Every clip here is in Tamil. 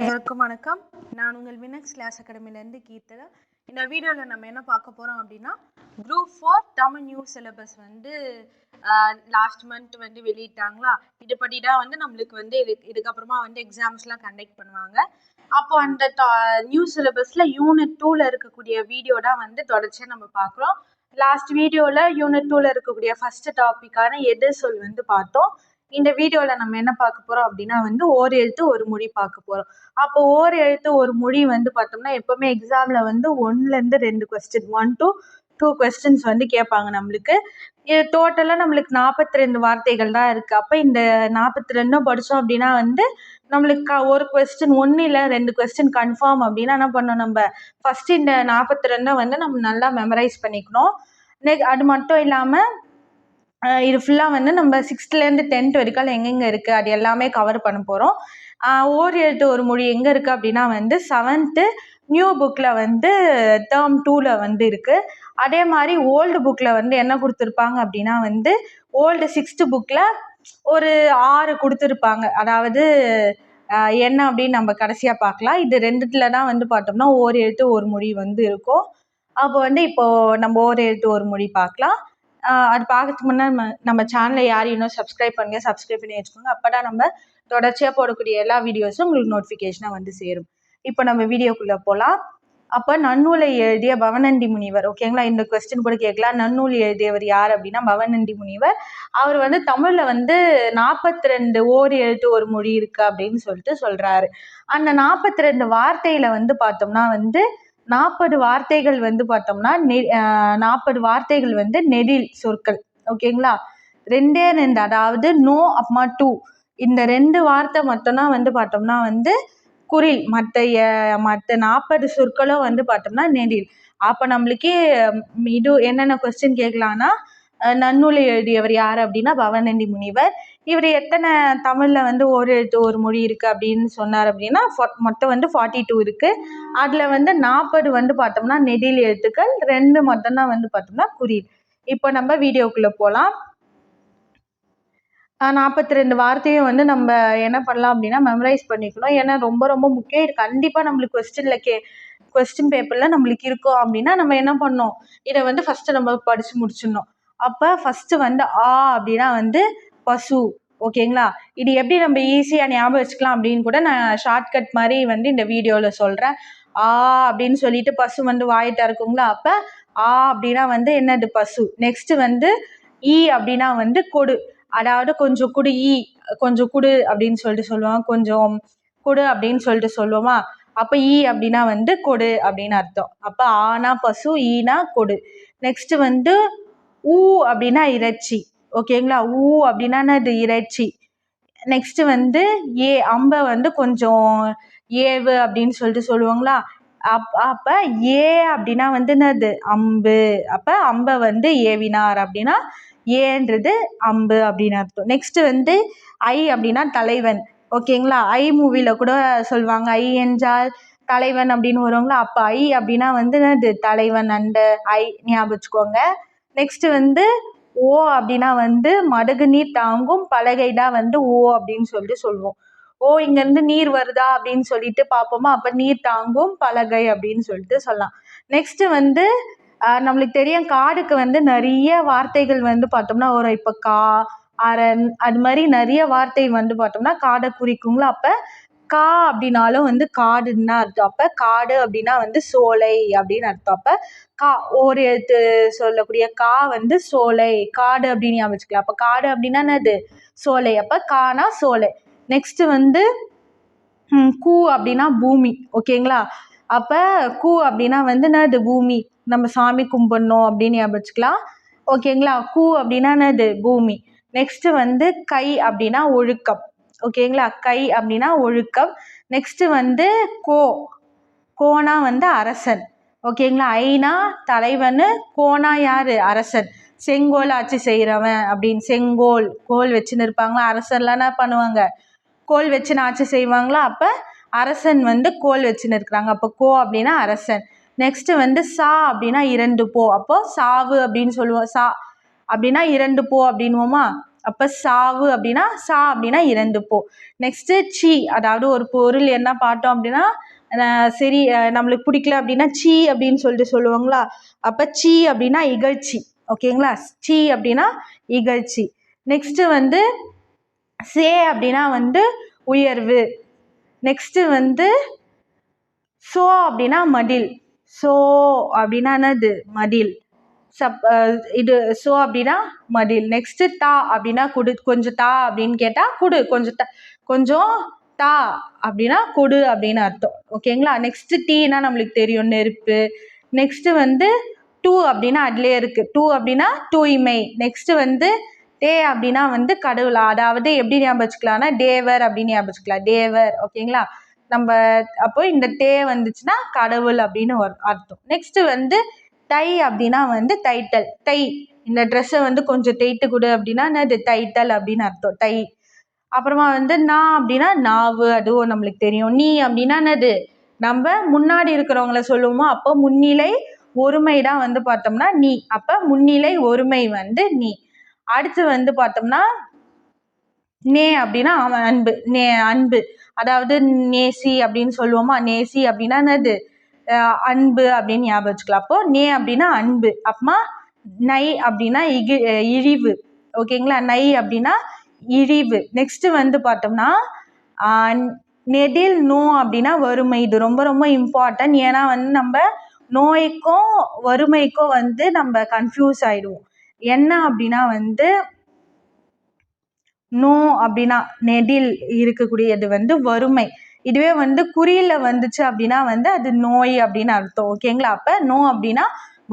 எல்லோருக்கும் வணக்கம். நான் உங்கள் வினக்ஸ் கிளாஸ் அகாடமிலேருந்து கீர்த்தனா. இந்த வீடியோவில் நம்ம என்ன பார்க்க போகிறோம் அப்படின்னா group four Tamil new syllabus வந்து லாஸ்ட் மந்த் வந்து வெளியிட்டாங்களா? இதுபடி தான் வந்து நம்மளுக்கு வந்து இது இதுக்கப்புறமா வந்து எக்ஸாம்ஸ்லாம் கண்டக்ட் பண்ணுவாங்க. அப்போ அந்த நியூ சிலபஸில் யூனிட் டூவில் இருக்கக்கூடிய வீடியோ தான் வந்து தொடர்ச்சியாக நம்ம பார்க்குறோம். லாஸ்ட் வீடியோவில் யூனிட் டூவில் இருக்கக்கூடிய ஃபஸ்ட்டு டாப்பிக்கான எதிர் சொல் வந்து பார்த்தோம். இந்த வீடியோவில் நம்ம என்ன பார்க்க போகிறோம் அப்படின்னா வந்து ஓர் எழுத்து ஒரு மொழி பார்க்க போகிறோம் அப்போ ஓர் எழுத்து ஒரு மொழி வந்து பார்த்தோம்னா எப்போவுமே எக்ஸாமில் வந்து ஒன்லேருந்து ரெண்டு question one to two questions வந்து கேட்பாங்க நம்மளுக்கு. இது டோட்டலாக நம்மளுக்கு நாற்பத்தி ரெண்டு வார்த்தைகள் தான் இருக்குது அப்போ இந்த நாற்பத்தி ரெண்டும் படித்தோம் அப்படின்னா வந்து நம்மளுக்கு க ஒரு கொஸ்டின் ஒன்று இல்லை ரெண்டு கொஸ்டின் கன்ஃபார்ம் அப்படின்னா என்ன பண்ணணும் நம்ம? ஃபஸ்ட்டு இந்த நாற்பத்தி ரெண்டை வந்து நம்ம நல்லா மெமரைஸ் பண்ணிக்கணும். நெக் அது மட்டும் இல்லாமல் இது ஃபுல்லாக வந்து நம்ம சிக்ஸ்த்துலேருந்து டென்த் வரைக்கும் எங்கெங்கே இருக்குது அது எல்லாமே கவர் பண்ண போகிறோம் ஓர் எழுத்து ஒரு மொழி எங்கே இருக்குது அப்படின்னா வந்து செவன்த்து நியூ புக்கில் வந்து டேர்ம் டூவில் வந்து இருக்குது அதே மாதிரி ஓல்டு புக்கில் வந்து என்ன கொடுத்துருப்பாங்க அப்படின்னா வந்து ஓல்டு சிக்ஸ்த்து புக்கில் ஒரு ஆறு கொடுத்துருப்பாங்க. அதாவது என்ன அப்படின்னு நம்ம கடைசியாக பார்க்கலாம். இது ரெண்டுத்தில் தான் வந்து பார்த்தோம்னா ஓர் எழுத்து ஒரு மொழி வந்து இருக்கும். அப்போ வந்து இப்போது நம்ம ஓர் எழுத்து ஒரு மொழி பார்க்கலாம். அது பார்க்கறதுக்கு முன்னாடி நம்ம நம்ம சேனலை யார் இன்னும் சப்ஸ்கிரைப் பண்ணுங்க சப்ஸ்கிரைப் பண்ணி வச்சுக்கோங்க. அப்போ தான் நம்ம தொடர்ச்சியாக போடக்கூடிய எல்லா வீடியோஸும் உங்களுக்கு நோட்டிஃபிகேஷனாக வந்து சேரும். இப்போ நம்ம வீடியோக்குள்ளே போகலாம் அப்போ நன்னூலை எழுதிய பவனந்தி முனிவர் ஓகேங்களா இந்த கொஸ்டின் கூட கேட்கலாம். நன்னூல் எழுதியவர் யார் அப்படின்னா பவனந்தி முனிவர். அவர் வந்து தமிழில் வந்து நாற்பத்தி ரெண்டு ஓர் எழுத்து ஒரு மொழி இருக்குது அப்படின்னு சொல்லிட்டு சொல்கிறாரு அந்த நாற்பத்தி ரெண்டு வார்த்தையில் வந்து பார்த்தோம்னா வந்து நாற்பது வார்த்தைகள் வந்து பார்த்தோம்னா நெ நாற்பது வார்த்தைகள் வந்து நெடில் சொற்கள். ஓகேங்களா? ரெண்டே ரெண்டு அதாவது நோ அப்மா டூ. இந்த ரெண்டு வார்த்தை மட்டும்தான் வந்து பார்த்தோம்னா வந்து குறில் மற்ற மற்ற நாற்பது சொற்களும் வந்து பார்த்தோம்னா நெடில். அப்போ நம்மளுக்கு இது என்னென்ன கொஸ்டின் கேட்கலான்னா நன்னூலை எழுதியவர் யார் அப்படின்னா பவனண்டி முனிவர். இவர் எத்தனை தமிழில் வந்து ஒரு எழுத்து ஒரு மொழி இருக்குது அப்படின்னு சொன்னார் அப்படின்னா மொத்தம் வந்து ஃபார்ட்டி டூ இருக்குது அதில் வந்து நாற்பது வந்து பார்த்தோம்னா நெடில் எழுத்துக்கள் ரெண்டு மட்டும்தான் வந்து பார்த்தோம்னா குறியீடு. இப்போ நம்ம வீடியோக்குள்ளே போகலாம் நாற்பத்தி ரெண்டு வார்த்தையும் வந்து நம்ம என்ன பண்ணலாம் அப்படின்னா மெமரைஸ் பண்ணிக்கணும். ஏன்னா ரொம்ப ரொம்ப முக்கியம். இது கண்டிப்பாக நம்மளுக்கு கொஸ்டினில் கே கொஸ்டின் பேப்பரில் நம்மளுக்கு இருக்கும் அப்படின்னா நம்ம என்ன பண்ணோம் இதை வந்து ஃபஸ்ட்டு நம்ம படித்து முடிச்சிடணும். அப்போ ஃபஸ்ட்டு வந்து ஆ அப்படின்னா வந்து பசு ஓகேங்களா இது எப்படி நம்ம ஈஸியாக ஞாபகம் வச்சுக்கலாம் அப்படின்னு கூட நான் ஷார்ட்கட் மாதிரி வந்து இந்த வீடியோவில் சொல்கிறேன் ஆ அப்படின்னு சொல்லிட்டு பசு வந்து வாயிட்டா இருக்குங்களா அப்போ ஆ அப்படின்னா வந்து என்னது பசு? நெக்ஸ்ட்டு வந்து ஈ அப்படின்னா வந்து கொடு. அதாவது கொஞ்சம் குடு ஈ கொஞ்சம் குடு அப்படின்னு சொல்லிட்டு சொல்லுவோம் கொஞ்சம் கொடு அப்படின்னு சொல்லிட்டு சொல்லுவோமா? அப்போ ஈ e அப்படின்னா வந்து கொடு அப்படின்னு அர்த்தம். அப்போ ஆனா பசு ஈனா கொடு. நெக்ஸ்ட்டு வந்து ஊ அப்படின்னா இறைச்சி. ஓகேங்களா? ஊ அப்படின்னா அது இறைச்சி. நெக்ஸ்ட்டு வந்து ஏ அம்பை வந்து கொஞ்சம் ஏவு அப்படின்னு சொல்லிட்டு சொல்லுவாங்களா? அப் அப்போ ஏ அப்படின்னா வந்து என்னது? அம்பு. அப்போ அம்பை வந்து ஏவினார் அப்படின்னா ஏன்றது அம்பு அப்படின்னு அர்த்தம். நெக்ஸ்ட்டு வந்து ஐ அப்படின்னா தலைவன். ஓகேங்களா? ஐ மூவியில் கூட சொல்லுவாங்க. ஐ என்றால் தலைவன் அப்படின்னு வருவாங்களா? அப்போ ஐ அப்படின்னா வந்து என்னது? தலைவன் அந்த ஐ ஞாபகம் வச்சுக்கோங்க. நெக்ஸ்ட்டு வந்து ஓ அப்படின்னா வந்து மடகு நீர் தாங்கும் பலகை தான் வந்து ஓ அப்படின்னு சொல்லிட்டு சொல்லுவோம். ஓ இங்கேருந்து நீர் வருதா அப்படின்னு சொல்லிட்டு பார்ப்போமா? அப்போ நீர் தாங்கும் பலகை அப்படின்னு சொல்லிட்டு சொல்லலாம். நெக்ஸ்ட்டு வந்து நம்மளுக்கு தெரியும் காடுக்கு வந்து நிறைய வார்த்தைகள் வந்து பார்த்தோம்னா ஒரு இப்போ கா அரண் அது மாதிரி நிறைய வார்த்தை வந்து பார்த்தோம்னா காடை குறிக்குங்களா? அப்போ கா அப்படின்னாலும் வந்து காடுன்னு தான் அர்த்தம். அப்போ காடு அப்படின்னா வந்து சோலை அப்படின்னு அர்த்தம். அப்போ கா ஒரு எழுத்து சொல்லக்கூடிய கா வந்து சோலை. காடு அப்படின்னு ஞாபகம் வச்சுக்கலாம். அப்போ காடு அப்படின்னா என்னது? சோலை. அப்போ கானா சோலை. நெக்ஸ்ட்டு வந்து கூ அப்படின்னா பூமி. ஓகேங்களா? அப்போ கூ அப்படின்னா வந்து என்னது? பூமி. நம்ம சாமி கும்பிடணும் அப்படின்னு ஞாபகம் வச்சுக்கலாம். ஓகேங்களா? கூ அப்படின்னா என்னது? பூமி. நெக்ஸ்ட்டு வந்து கை அப்படின்னா ஒழுக்கம். ஓகேங்களா? கை அப்படின்னா ஒழுக்கம். நெக்ஸ்ட்டு வந்து கோ. கோனா வந்து அரசன். ஓகேங்களா? ஐனா தலைவன் கோனா யார்? அரசன். செங்கோல் ஆட்சி செய்கிறவன் அப்படின்னு செங்கோல் கோல் வச்சுன்னு இருப்பாங்களா? அரசன்லாம் என்ன பண்ணுவாங்க? கோல் வச்சுன்னு ஆட்சி செய்வாங்களா? அப்போ அரசன் வந்து கோல் வச்சுன்னு இருக்கிறாங்க. அப்போ கோ அப்படின்னா அரசன். நெக்ஸ்ட்டு வந்து சா அப்படின்னா இரண்டு போ. அப்போ சாவு அப்படின்னு சொல்லுவோம். சா அப்படின்னா இரண்டு போ அப்படின்வோமா அப்போ சாவு அப்படின்னா சா அப்படின்னா இறந்து போ. நெக்ஸ்ட்டு சி அதாவது ஒரு பொருள் என்ன பார்த்தோம் அப்படின்னா சரி நம்மளுக்கு பிடிக்கல அப்படின்னா சீ அப்படின்னு சொல்லிட்டு சொல்லுவாங்களா? அப்போ சீ அப்படின்னா இகழ்ச்சி. ஓகேங்களா? சீ அப்படின்னா இகழ்ச்சி. நெக்ஸ்ட்டு வந்து சே அப்படின்னா வந்து உயர்வு. நெக்ஸ்ட்டு வந்து சோ அப்படின்னா மடில். சோ அப்படின்னா என்னது? மடில். சப் இது சோ அப்படின்னா மடில். நெக்ஸ்ட்டு தா அப்படின்னா குடு கொஞ்சம் தா அப்படின்னு கேட்டால் குடு கொஞ்சம் த கொஞ்சம் தா அப்படின்னா கொடு அப்படின்னு அர்த்தம். ஓகேங்களா நெக்ஸ்ட்டு டீனா நம்மளுக்கு தெரியும் நெருப்பு. நெக்ஸ்ட்டு வந்து டூ அப்படின்னா அதுலேயே இருக்குது டூ அப்படின்னா தூய்மை. நெக்ஸ்ட்டு வந்து டே அப்படின்னா வந்து கடவுள்? அதாவது எப்படி ஞாபகம் வச்சுக்கலாம்னா தேவர் அப்படின்னு ஞாபகம் வச்சுக்கலாம். தேவர். ஓகேங்களா நம்ம அப்போ இந்த டே வந்துச்சுன்னா கடவுள் அப்படின்னு ஒரு அர்த்தம். நெக்ஸ்ட்டு வந்து தை அப்படின்னா வந்து டைட்டல் தை. இந்த ட்ரெஸ்ஸை வந்து கொஞ்சம் தைட்டு கொடு அப்படின்னா என்னது? டைட்டல் அப்படின்னு அர்த்தம். தை. அப்புறமா வந்து நான் அப்படின்னா நாவு. அதுவும் நம்மளுக்கு தெரியும். நீ அப்படின்னா என்னது? நம்ம முன்னாடி இருக்கிறவங்கள சொல்லுவோமோ அப்போ முன்னிலை ஒருமை தான் வந்து பார்த்தோம்னா நீ. அப்போ முன்னிலை ஒருமை வந்து நீ. அடுத்து வந்து பார்த்தோம்னா நே அப்படின்னா அவன் அன்பு. நே அன்பு. அதாவது நேசி அப்படின்னு சொல்லுவோமா? நேசி அப்படின்னா என்னது? அன்பு அப்படின்னு ஞாபகம் வச்சுக்கலாம். அப்போ நே அப்படின்னா அன்பு. அப்புறமா நை அப்படின்னா இகி இழிவு. ஓகேங்களா நை அப்படின்னா இழிவு. நெக்ஸ்ட் வந்து பார்த்தோம்னா நெடில் நோ அப்படின்னா வறுமை. இது ரொம்ப ரொம்ப இம்பார்ட்டன்ட் ஏன்னா வந்து நம்ம நோய்க்கும் வறுமைக்கும் வந்து நம்ம கன்ஃபியூஸ் ஆயிடுவோம். என்ன அப்படின்னா வந்து நோ அப்படின்னா நெடில் இருக்கக்கூடியது வந்து வறுமை. இதுவே வந்து குறியில வந்துச்சு அப்படின்னா வந்து அது நோய் அப்படின்னு அர்த்தம் ஓகேங்களா? அப்போ நோ அப்படின்னா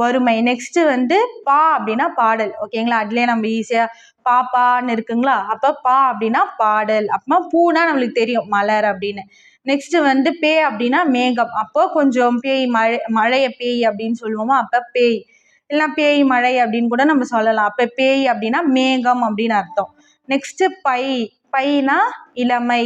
வறுமை. நெக்ஸ்ட் வந்து பா அப்படின்னா பாடல் ஓகேங்களா? அதுலேயே நம்ம ஈஸியாக பாப்பான்னு இருக்குங்களா? அப்போ பா அப்படின்னா பாடல் அப்புறமா பூனா நம்மளுக்கு தெரியும் மலர் அப்படின்னு. நெக்ஸ்ட் வந்து பேய் அப்படின்னா மேகம் அப்போ கொஞ்சம் பேய் மழை மழைய பேய் அப்படின்னு சொல்லுவோமா? அப்போ பேய். இல்லைனா பேய் மழை அப்படின்னு கூட நம்ம சொல்லலாம். அப்போ பேய் அப்படின்னா மேகம் அப்படின்னு அர்த்தம். நெக்ஸ்ட் பை பைனா இளமை.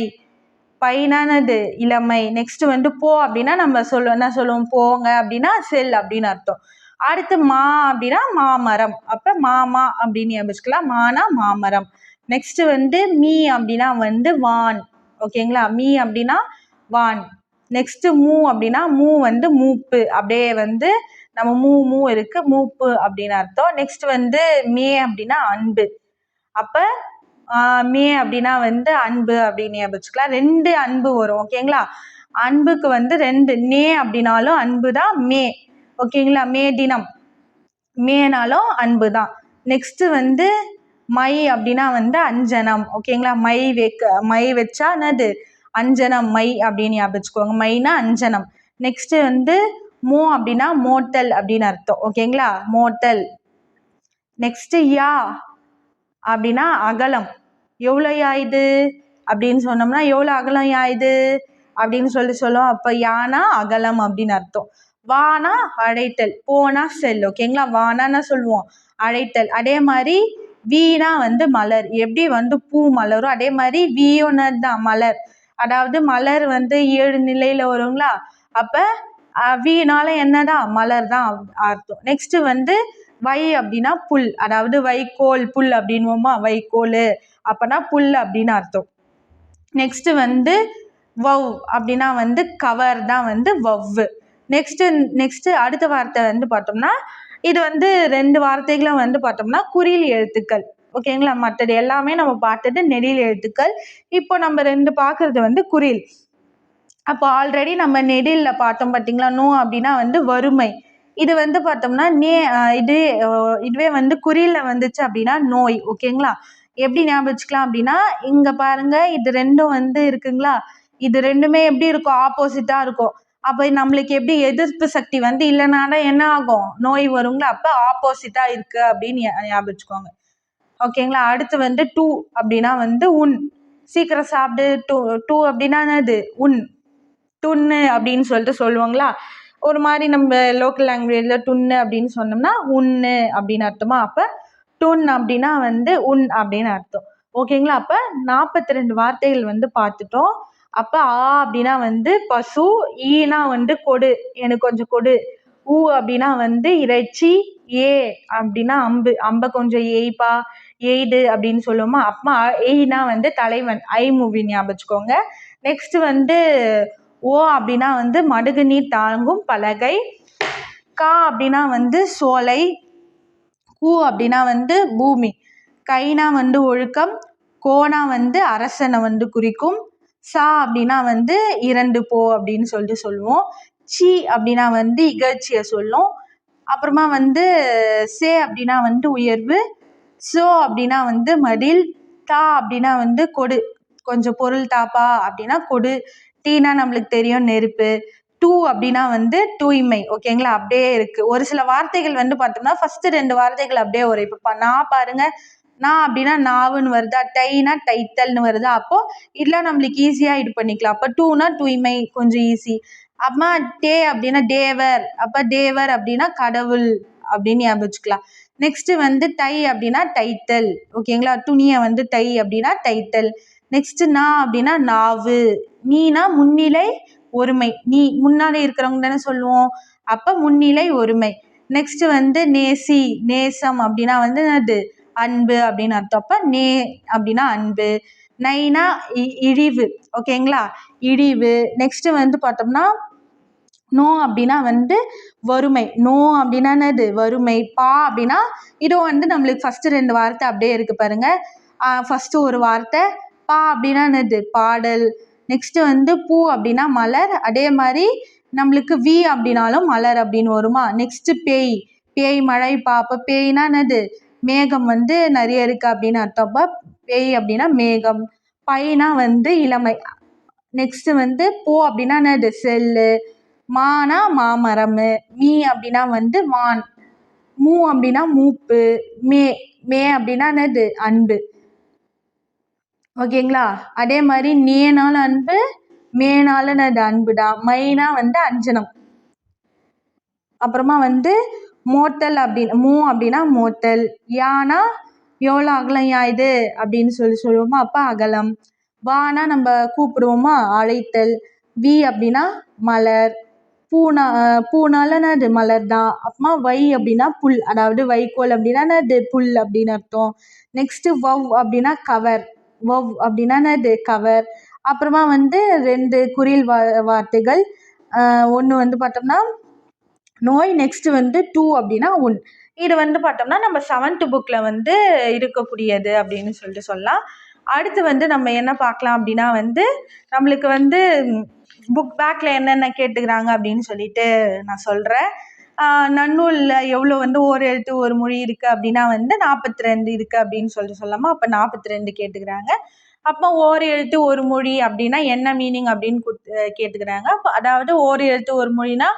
பைனானது இளமை நெக்ஸ்ட் வந்து போ அப்படின்னா நம்ம சொல்லுவோம் என்ன சொல்லுவோம்? போங்க அப்படின்னா செல் அப்படின்னு அர்த்தம். அடுத்து மா அப்படின்னா மாமரம். அப்போ மாமா அப்படின்னு ஞாபகம் மானா மாமரம். நெக்ஸ்ட் வந்து மீ அப்படின்னா வந்து வான். ஓகேங்களா மீ அப்படின்னா வான். நெக்ஸ்ட் மூ அப்படின்னா மூ வந்து மூப்பு. அப்படியே வந்து நம்ம மூ மூ இருக்கு. மூப்பு அப்படின்னு அர்த்தம். நெக்ஸ்ட் வந்து மே அப்படின்னா அன்பு. அப்போ மே அப்படின்னா வந்து அன்பு அப்படின்னு ஞாபகம் ரெண்டு அன்பு வரும் ஓகேங்களா அன்புக்கு வந்து ரெண்டு நே அப்படின்னாலும் அன்பு தான் மே. ஓகேங்களா மே தினம். மேனாலும் அன்பு தான். நெக்ஸ்ட்டு வந்து மை அப்படின்னா வந்து அஞ்சனம் ஓகேங்களா மை வைக்க மை வச்சா என்னது? அஞ்சனம் மை அப்படின்னு ஞாபகம் வச்சுக்கோங்க. மைனா அஞ்சனம். நெக்ஸ்ட்டு வந்து மோ அப்படின்னா மோட்டல் அப்படின்னு அர்த்தம் ஓகேங்களா மோட்டல் நெக்ஸ்ட்டு யா அப்படின்னா அகலம். எவ்வளோ ஆயுது அப்படின்னு சொன்னோம்னா எவ்வளோ அகலம் ஆயுது அப்படின்னு சொல்லி சொல்லுவோம். அப்போ யானா அகலம் அப்படின்னு அர்த்தம். வானா அழைத்தல் போனா செல். ஓகேங்களா வானான்னு சொல்லுவோம். அழைத்தல் அதே மாதிரி வீணா வந்து மலர். எப்படி வந்து பூ மலரும் அதே மாதிரி வீயோனர் தான் மலர். அதாவது மலர் வந்து ஏழு நிலையில் வருங்களா அப்போ வீணால என்னதான்? மலர் தான் அர்த்தம். நெக்ஸ்ட் வந்து வை அப்படின்னா புல். அதாவது வைக்கோல் புல் அப்படின்வோமா வைக்கோல் அப்போனா புல் அப்படின்னு அர்த்தம். நெக்ஸ்ட் வந்து வவ் அப்படின்னா வந்து கவர் தான் வந்து வவ்வு நெக்ஸ்ட்டு நெக்ஸ்ட்டு அடுத்த வார்த்தை வந்து பார்த்தோம்னா இது வந்து ரெண்டு வார்த்தைகளும் வந்து பார்த்தோம்னா குறில் எழுத்துக்கள். ஓகேங்களா? மற்றது எல்லாமே நம்ம பார்த்தது நெடில் எழுத்துக்கள். இப்போ நம்ம ரெண்டு பார்க்குறது வந்து குறியில். அப்போ ஆல்ரெடி நம்ம நெடிலில் பார்த்தோம் பார்த்தீங்களா? நோ அப்படின்னா வந்து வறுமை. இது வந்து பார்த்தோம்னா நே இது இதுவே வந்து குறியில் வந்துச்சு அப்படின்னா நோய் ஓகேங்களா? எப்படி ஞாபகம் வச்சுக்கலாம் அப்படின்னா இங்கே பாருங்க இது ரெண்டும் வந்து இருக்குங்களா? இது ரெண்டுமே எப்படி இருக்கும்? ஆப்போசிட்டாக இருக்கும். அப்போ நம்மளுக்கு எப்படி எதிர்ப்பு சக்தி வந்து இல்லைனால என்ன ஆகும்? நோய் வருங்களா? அப்போ ஆப்போசிட்டாக இருக்குது அப்படின்னு ஞாபகம் வச்சுக்கோங்க. ஓகேங்களா? அடுத்து வந்து டூ அப்படின்னா வந்து உன். சீக்கிரம் சாப்பிடு டூ டூ அப்படின்னா என்னது? உன். துண்ணு அப்படின்னு சொல்லிட்டு சொல்லுவாங்களா? ஒரு மாதிரி நம்ம லோக்கல் லாங்குவேஜில் டுன்னு அப்படின்னு சொன்னோம்னா உன்னு அப்படின்னு அர்த்தமா? அப்போ டுன் அப்படின்னா வந்து உன் அப்படின்னு அர்த்தம். ஓகேங்களா அப்போ நாற்பத்தி ரெண்டு வார்த்தைகள் வந்து பார்த்துட்டோம். அப்போ ஆ அப்படின்னா வந்து பசு ஈனா வந்து கொடு. எனக்கு கொஞ்சம் கொடு. ஊ அப்படின்னா வந்து இறைச்சி ஏ அப்படின்னா அம்பு. அம்பை கொஞ்சம் ஏய்ப்பா எய்டு அப்படின்னு சொல்லுவோமா? அப்போ எய்னா வந்து தலைவன். ஐ மூவி ஞாபகம் வச்சுக்கோங்க. நெக்ஸ்ட் வந்து ஓ அப்படின்னா வந்து மடுகு நீர் தாங்கும் பலகை. கா அப்படின்னா வந்து சோலை. கூ அப்படின்னா வந்து பூமி. கைனா வந்து ஒழுக்கம். கோனா வந்து அரசனை வந்து குறிக்கும். சா அப்படின்னா வந்து இரண்டு போ அப்படின்னு சொல்லிட்டு சொல்லுவோம். சி அப்படின்னா வந்து இகழ்ச்சியை சொல்லும். அப்புறமா வந்து சே அப்படின்னா வந்து உயர்வு. சோ அப்படின்னா வந்து மடில். தா அப்படின்னா வந்து கொடு. கொஞ்சம் பொருள் தாப்பா அப்படின்னா கொடு. டீனா நம்மளுக்கு தெரியும் நெருப்பு. டூ அப்படின்னா வந்து தூய்மை. ஓகேங்களா அப்படியே இருக்கு. ஒரு சில வார்த்தைகள் வந்து பார்த்தோம்னா ஃபர்ஸ்ட் ரெண்டு வார்த்தைகள் அப்படியே வரும் இப்போ நான் பாருங்க. நான் அப்படின்னா நாவுன்னு வருதா? டைனா டைத்தல்னு வருதா? அப்போ இதெல்லாம் நம்மளுக்கு ஈஸியாக இது பண்ணிக்கலாம். அப்போ டூனா தூய்மை கொஞ்சம் ஈஸி அம்மா டே அப்படின்னா தேவர். அப்போ தேவர் அப்படின்னா கடவுள் அப்படின்னு ஞாபகம் வச்சுக்கலாம். நெக்ஸ்ட் வந்து தை அப்படின்னா டைத்தல். ஓகேங்களா துணியை வந்து தை அப்படின்னா டைத்தல் நெக்ஸ்ட் நான் அப்படின்னா நாவு. நீனா முன்னிலை ஒருமை. நீ முன்னாடி இருக்கிறவங்க தானே சொல்லுவோம். அப்போ முன்னிலை ஒருமை. நெக்ஸ்ட் வந்து நேசி நேசம் அப்படின்னா வந்து அது அன்பு அப்படின்னு அர்த்தம். அப்போ நே அப்படின்னா அன்பு. நைனா இழிவு. ஓகேங்களா இழிவு. நெக்ஸ்ட் வந்து பார்த்தோம்னா நோ அப்படின்னா வந்து வறுமை. நோ அப்படின்னா என்னது? வறுமை. பா அப்படின்னா இதோ வந்து நம்மளுக்கு ஃபஸ்ட்டு ரெண்டு வார்த்தை அப்படியே இருக்குது பாருங்கள் ஃபஸ்ட்டு ஒரு வார்த்தை. பா அப்படின்னா என்னது? பாடல். நெக்ஸ்ட்டு வந்து பூ அப்படின்னா மலர். அதே மாதிரி நம்மளுக்கு வி அப்படின்னாலும் மலர் அப்படின்னு வருமா? நெக்ஸ்ட்டு பேய். பேய் மழை பா அப்போ பேய்னா என்னது? மேகம் வந்து நிறைய இருக்குது அப்படின்னு அர்த்தம். அப்போ பேய் அப்படின்னா மேகம். பைனா வந்து இளமை. நெக்ஸ்ட்டு வந்து போ அப்படின்னா என்னது? செல்லு. மானா மாமரம். மீ அப்படின்னா வந்து மான். மூ அப்படின்னா மூப்பு. மே. மே அப்படின்னா என்னது? அன்பு. ஓகேங்களா? அதே மாதிரி நேனால அன்பு மேனாலனது அன்பு தான் மைனா வந்து அஞ்சனம். அப்புறமா வந்து மோட்டல் அப்படின்னு மூ அப்படின்னா மோட்டல் யானா எவ்வளோ அகலம் யா இது? அப்படின்னு சொல்லி சொல்லுவோமா? அப்போ அகலம். வானா நம்ம கூப்பிடுவோமா? அழைத்தல். வி அப்படின்னா மலர். பூனா பூனால மலர் தான் அப்புறமா வை அப்படின்னா புல். அதாவது வைக்கோல் அப்படின்னா என்னது புல் அப்படின்னு அர்த்தம். நெக்ஸ்ட்டு வவ் அப்படின்னா கவர். வவ் அப்படின்னா இது கவர் அப்புறமா வந்து ரெண்டு குறில் வா வார்த்தைகள். ஒன்று வந்து பார்த்தோம்னா நோய் நெக்ஸ்ட்டு வந்து டூ அப்படின்னா உன் இது வந்து பார்த்தோம்னா நம்ம செவன்த்து புக்கில் வந்து இருக்கக்கூடியது அப்படின்னு சொல்லிட்டு சொல்லலாம். அடுத்து வந்து நம்ம என்ன பார்க்கலாம் அப்படின்னா வந்து நம்மளுக்கு வந்து புக் பேக்கில் என்னென்ன கேட்டுக்கிறாங்க அப்படின்னு சொல்லிட்டு நான் சொல்கிறேன் நன்னூலில் எவ்வளோ வந்து ஒரு எழுத்து ஒரு மொழி இருக்குது அப்படின்னா வந்து நாற்பத்தி ரெண்டு இருக்குது அப்படின்னு சொல்லிட்டு சொல்லாமா அப்போ நாற்பத்தி ரெண்டு கேட்டுக்கிறாங்க. அப்போ ஓர் எழுத்து ஒரு மொழி அப்படின்னா என்ன மீனிங் அப்படின்னு கொடுத்து கேட்டுக்கிறாங்க. அப்போ அதாவது ஓர் எழுத்து ஒரு மொழினா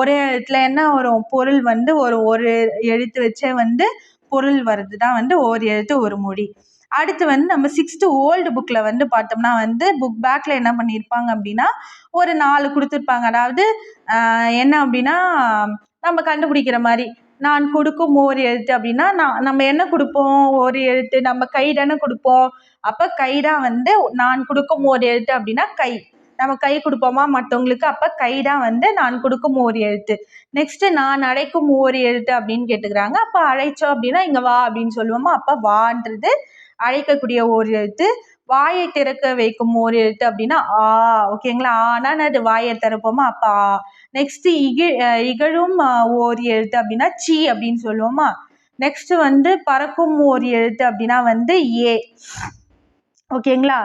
ஒரே எழுத்துல என்ன வரும்? பொருள் வந்து ஒரு ஒரு எழுத்து வச்சே வந்து பொருள் வர்றது தான் வந்து ஓர் எழுத்து ஒரு மொழி. அடுத்து வந்து நம்ம சிக்ஸ்த்து ஓல்டு புக்கில் வந்து பார்த்தோம்னா வந்து புக் பேக்கில் என்ன பண்ணியிருப்பாங்க அப்படின்னா ஒரு நாலு கொடுத்துருப்பாங்க. அதாவது என்ன அப்படின்னா நம்ம கண்டுபிடிக்கிற மாதிரி. நான் கொடுக்கும் ஓர் எழுத்து அப்படின்னா நான் நம்ம என்ன கொடுப்போம்? ஒரு எழுத்து. நம்ம கை தானே கொடுப்போம்? அப்போ கை தான் வந்து நான் கொடுக்கும் ஓர் எழுத்து அப்படின்னா கை. நம்ம கை கொடுப்போமா? மற்றவங்களுக்கு அப்போ கை தான் வந்து நான் கொடுக்கும் ஓர் எழுத்து. நெக்ஸ்ட்டு நான் அழைக்கும் ஓர் எழுத்து அப்படின்னு கேட்டுக்கிறாங்க. அப்போ அழைச்சோம் அப்படின்னா இங்கே வா அப்படின்னு சொல்லுவோமா? அப்போ வான்றது அழைக்கக்கூடிய ஓர் எழுத்து. வாயை திறக்க வைக்கும் ஓர் எழுத்து அப்படின்னா ஆ. ஓகேங்களா? ஆனா அது வாயை திறப்போமா? அப்போ. ஆ நெக்ஸ்ட் இகி இகழும் ஓர் எழுத்து அப்படின்னா சி அப்படின்னு சொல்லுவோமா? நெக்ஸ்ட் வந்து பறக்கும் ஓர் எழுத்து அப்படின்னா வந்து ஏ. ஓகேங்களா?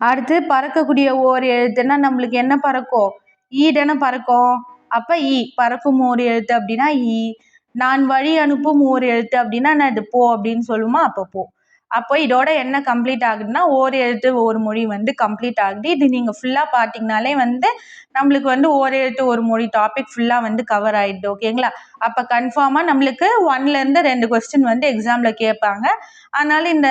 அடுத்து பறக்கக்கூடிய ஓர் எழுத்துன்னா நம்மளுக்கு என்ன பறக்கும்? ஈ தானே பறக்கும். அப்போ ஈ பறக்கும் ஓர் எழுத்து அப்படின்னா ஈ. நான் வழி அனுப்பும் ஓர் எழுத்து அப்படின்னா நான் இது போ அப்படின்னு சொல்லுமா? அப்போ போ. அப்போ இதோட என்ன கம்ப்ளீட் ஆகுதுன்னா ஓர் எழுத்து ஒரு மொழி வந்து கம்ப்ளீட் ஆகுது. இது நீங்கள் ஃபுல்லாக பார்த்தீங்கனாலே வந்து நம்மளுக்கு வந்து ஓர் எழுத்து ஒரு மொழி டாபிக் ஃபுல்லாக வந்து கவர் ஆகிடுது ஓகேங்களா அப்போ கன்ஃபார்மாக நம்மளுக்கு ஒன்லேருந்து ரெண்டு கொஸ்டின் வந்து எக்ஸாமில் கேட்பாங்க. அதனால இந்த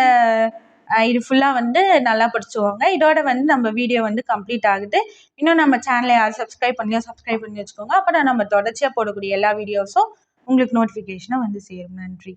இது ஃபுல்லாக வந்து நல்லா படிச்சுவாங்க இதோட வந்து நம்ம வீடியோ வந்து கம்ப்ளீட் ஆகுது. இன்னும் நம்ம சேனலை யார் சப்ஸ்கிரைப் பண்ணியோ சப்ஸ்கிரைப் பண்ணி வச்சுக்கோங்க. அப்போ நம்ம தொடர்ச்சியாக போடக்கூடிய எல்லா வீடியோஸும் உங்களுக்கு நோட்டிஃபிகேஷனாக வந்து சேரும். நன்றி.